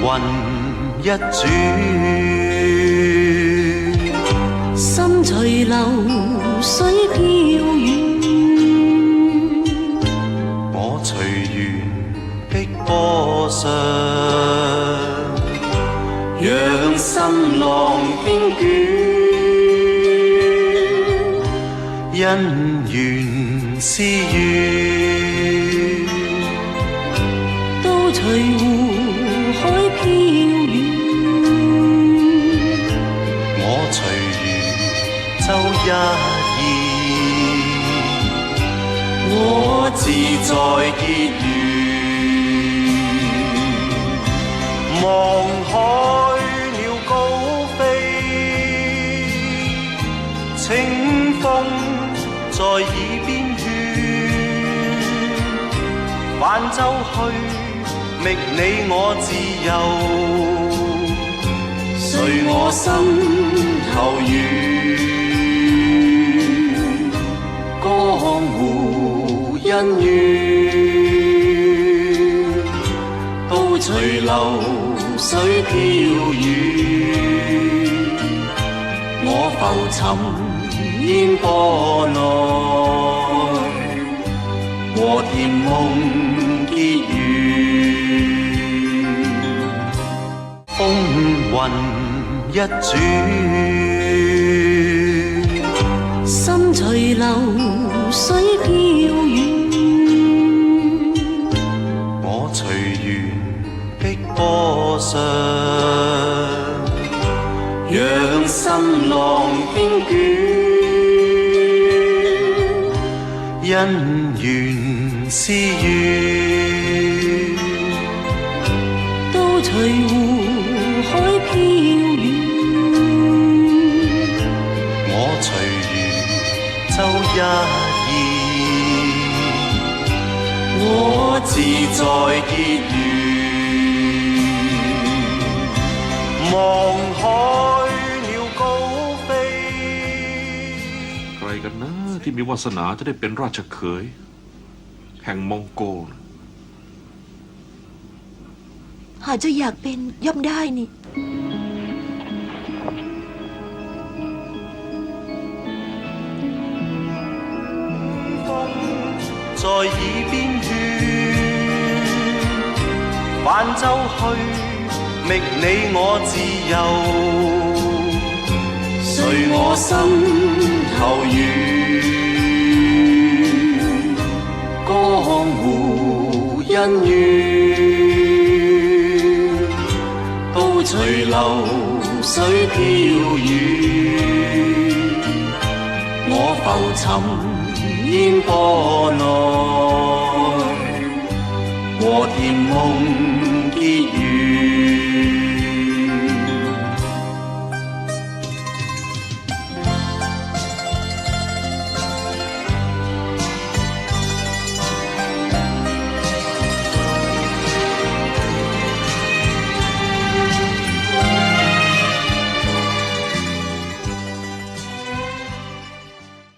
云一转，心随流水飘远，我随缘的波上，让心浪冰卷。因缘是缘，都随一意，我自在结缘，望海鸟高飞，清风。在耳边劝，泛舟去，觅你我自由，随我心头流水飘远，我浮沉。烟波内，和甜梦结缘，风云一转，心随流水飘远，上，让心浪冰卷。因缘是缘，都随湖海飘远。我随缘。走一意，我自在结缘，望海鸟高飞。ใครกันนะที่มีวาสนาจะได้เป็นราชเขย แห่งมองโกล หากจะอยากเป็นย่อมได้นี่ 风在耳边劝，泛舟去， 觅你我自由随我心头怨江湖恩怨都随流水飘远我浮沉烟波内和甜梦